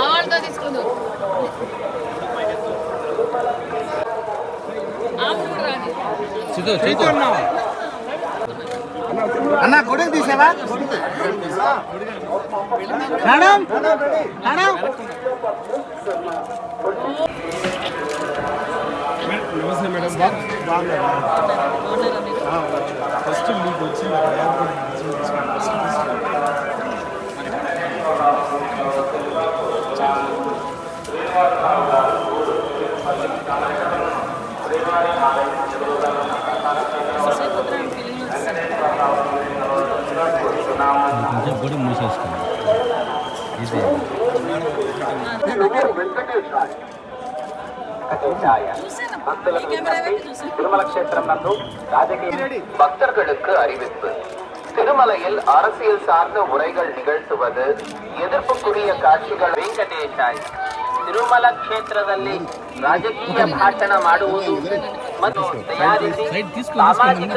వాళ్ళతో తీసుకుందు. అన్న. గొడవ తీసావా? Madam madam. నమస్తే మేడం. బాగున్నారా? కూడా మూసేసుకున్నాం. ఇది திருமல கஷேத்திரம் நந்து ராஜகீய பக்தர்களுக்கு அறிவிப்பு திருமலையில் அரசியல் சார்ந்த உரைகள் நிகழ்த்துவது எதிர்ப்புக்குரிய காட்சிகள் வெங்கடேஷாய் ತಿರುಮಲ ಕ್ಷೇತ್ರದಲ್ಲಿ ರಾಜಕೀಯ ಭಾಷಣ ಮಾಡುವುದು ಮತ್ತು ತಯಾರಿಸಿ ಸಾಮಾಜಿಕ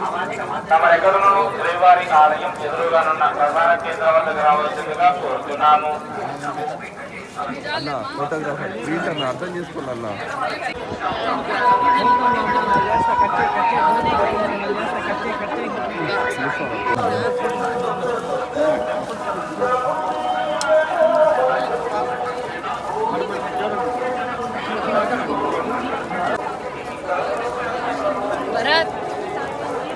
తమ తమరెక్కడును శ్రీవారి ఆలయం ఎదురుగానున్న ప్రధాన కేంద్రం వద్దకు రావాల్సిందిగా కోరుతున్నాను అర్థం చేసుకోవాలన్నా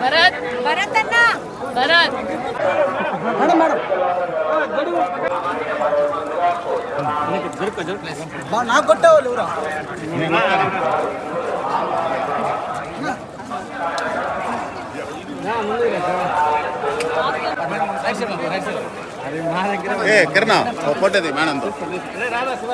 భరత్ భరత్ అన్న భరత్ మేడం మేడం బా, నాకు కొట్టేవాళ్ళు ఎవరా ఏ కిరణ్ ఫోటోది మేడంతో మీకు కావాలా శృతి